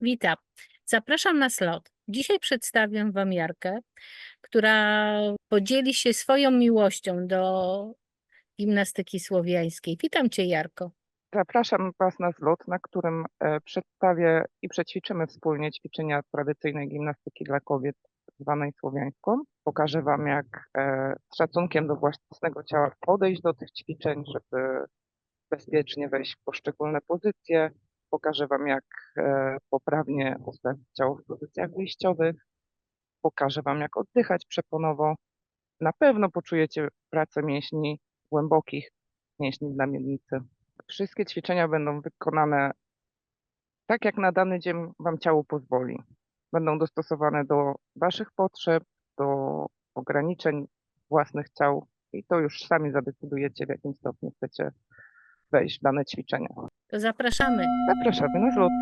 Witam. Zapraszam na slot. Dzisiaj przedstawię Wam Jarkę, która podzieli się swoją miłością do gimnastyki słowiańskiej. Witam Cię, Jarko. Zapraszam Was na zlot, na którym e, przedstawię i przećwiczymy wspólnie ćwiczenia tradycyjnej gimnastyki dla kobiet, zwanej słowiańską. Pokażę Wam, jak e, z szacunkiem do własnego ciała podejść do tych ćwiczeń, żeby bezpiecznie wejść w poszczególne pozycje. Pokażę Wam, jak e, poprawnie ustawić ciało w pozycjach wyjściowych. Pokażę Wam, jak oddychać przeponowo. Na pewno poczujecie pracę mięśni głębokich, mięśni dla miednicy. Wszystkie ćwiczenia będą wykonane tak, jak na dany dzień Wam ciało pozwoli. Będą dostosowane do Waszych potrzeb, do ograniczeń własnych ciał i to już sami zadecydujecie, w jakim stopniu chcecie wejść w dane ćwiczenia. Zapraszamy. Zapraszamy na zlot.